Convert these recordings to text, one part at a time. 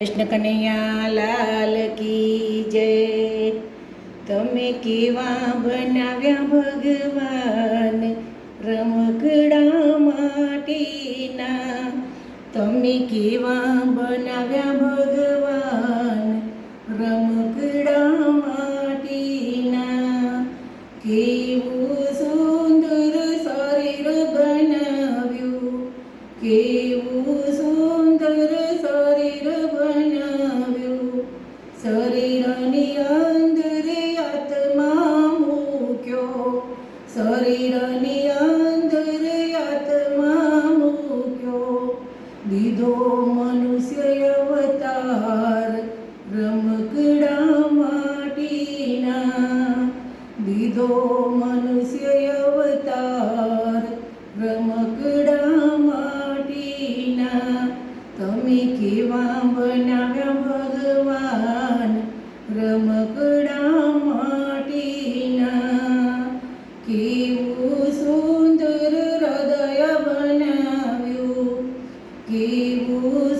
કૃષ્ણ કનૈયા લાલ કી જય. તમે કેવા બનાવ્યા ભગવાન? રમકડા માટીના. તમે કેવા બનાવ્યા ભગવાન? શરીરની અંદર આત્મા મૂક્યો. શરીરની અંદર આત્મા મૂક્યો. દીધો મનુષ્ય અવતાર રમકડા માટીના. દીધો મનુષ્ય અવતાર રમકડા માટીના. તમે કેવા બનાવે રમકડા માટીના કેવું સુંદર હૃદય બનાવ્યું કેવું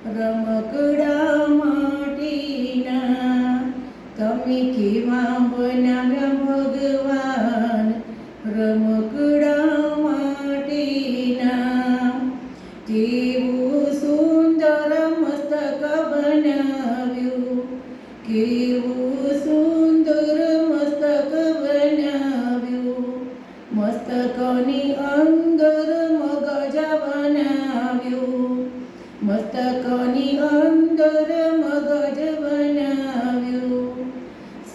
રમકડા માટીના તમે કેવા બનાવ્યા ભગવાન? રમકડા માટીના કેવું સુંદર મસ્તક બનાવ્યું કેવું મસ્તકની અંદર મગજ બનાવ્યું.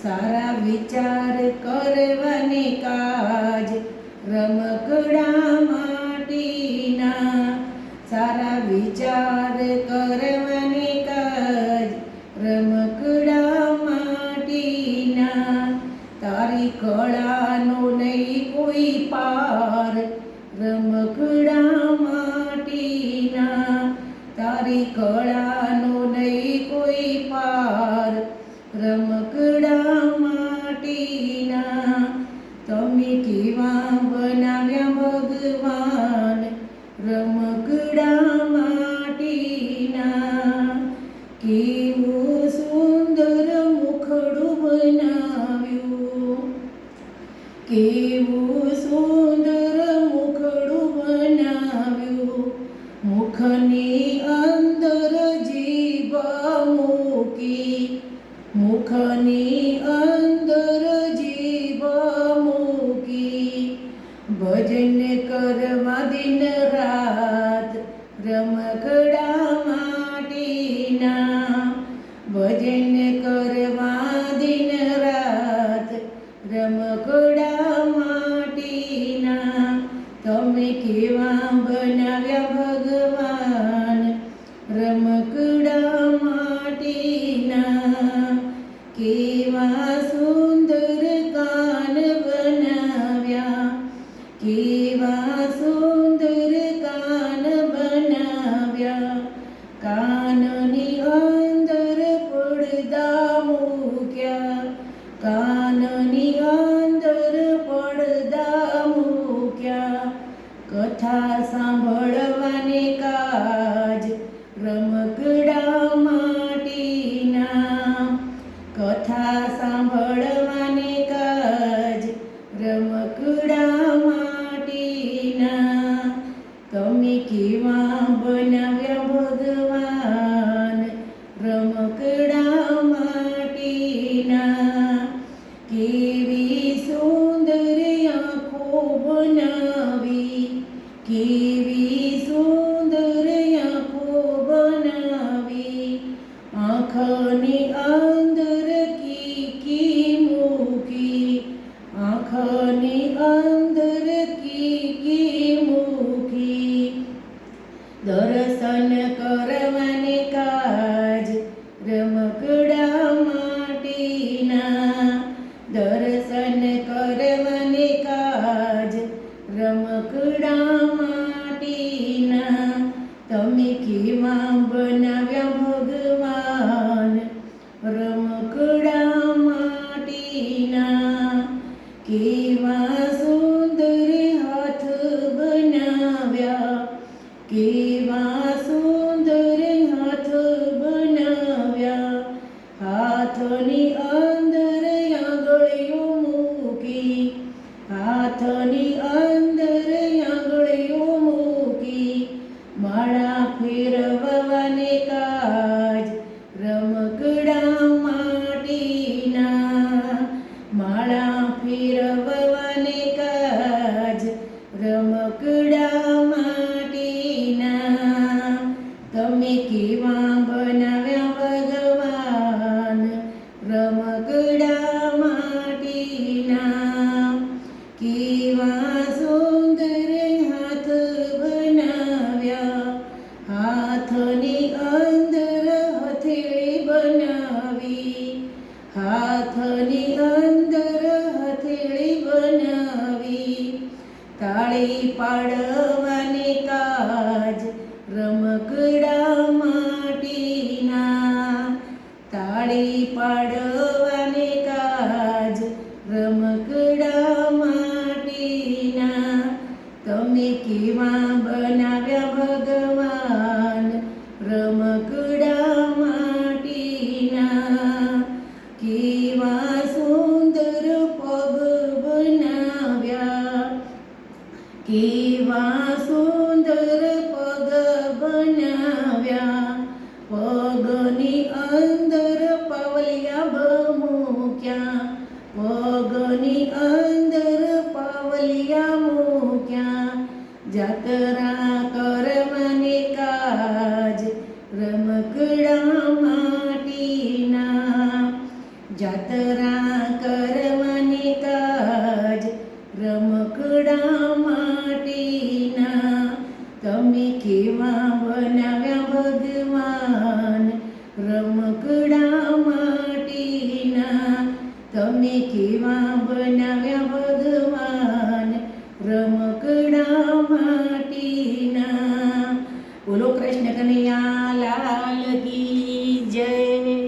સારા વિચાર કરવાને કાજ રમકડા માટીના. સારા વિચાર કરવાને કાજ રમકડા માટીના. તારી કળાનો નહીં કોઈ પાર રમકડા રમકડા માટીના કેવું તમે કેવા કથા સાંભળવાને કાજ રમકડા માટીના. કથા સાંભળવાને કાજ રમકડા માટીના. તમે કેવા બનાવ્યા ભગવાન રમકડા માટીના? કેવી સુંદર આંખો બનાવી કેવી કેવા સુંદર હાથ બનાવ્યા, કેવા સુંદર હાથ બનાવ્યા. હાથની અંદર આંગળીઓ મૂકી, હાથની અંદર આંગળીઓ મૂકી, માળા ફેરવવાને કાજ રમકડા માટીના, માળા ફેરવવાને તાળી પાડવાને કાજ રમકડા માટીના. તાળી પાડવાને કાજ રમકડા માટીના. તમે કેવા બનાવ્યા ભગવાન રમકડા માટીના? કેવા સુંદર કેવા સુંદર પગ બનાવ્યા. પગની અંદર પવલિયા મૂક્યા. પગની અંદર પવલિયા મૂક્યા. જાતરા કરવાની કાજ રમકડા માટીના. જાતરા તમને કેવા બનાવ્યા ભગવાન રમકડામાં.